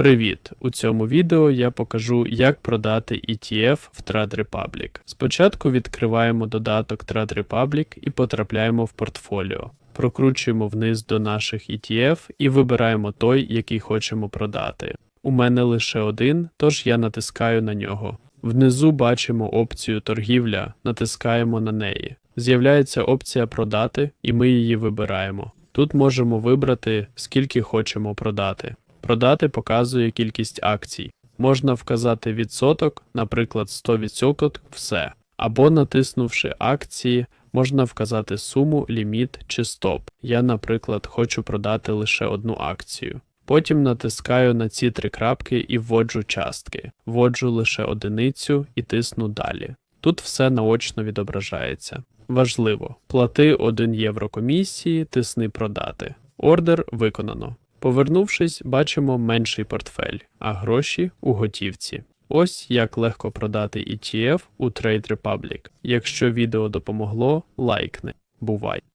Привіт! У цьому відео я покажу, як продати ETF в Trade Republic. Спочатку відкриваємо додаток Trade Republic і потрапляємо в портфоліо. Прокручуємо вниз до наших ETF і вибираємо той, який хочемо продати. У мене лише один, тож я натискаю на нього. Внизу бачимо опцію торгівля, натискаємо на неї. З'являється опція продати, і ми її вибираємо. Тут можемо вибрати, скільки хочемо продати. Продати показує кількість акцій. Можна вказати відсоток, наприклад, 100% все. Або натиснувши акції, можна вказати суму, ліміт чи стоп. Я, наприклад, хочу продати лише одну акцію. Потім натискаю на ці три крапки і вводжу частки, вводжу лише одиницю і тисну далі. Тут все наочно відображається. Важливо, плати 1 євро комісії, тисни продати. Ордер виконано. Повернувшись, бачимо менший портфель, а гроші у готівці. Ось як легко продати ETF у Trade Republic. Якщо відео допомогло, лайкни. Бувай!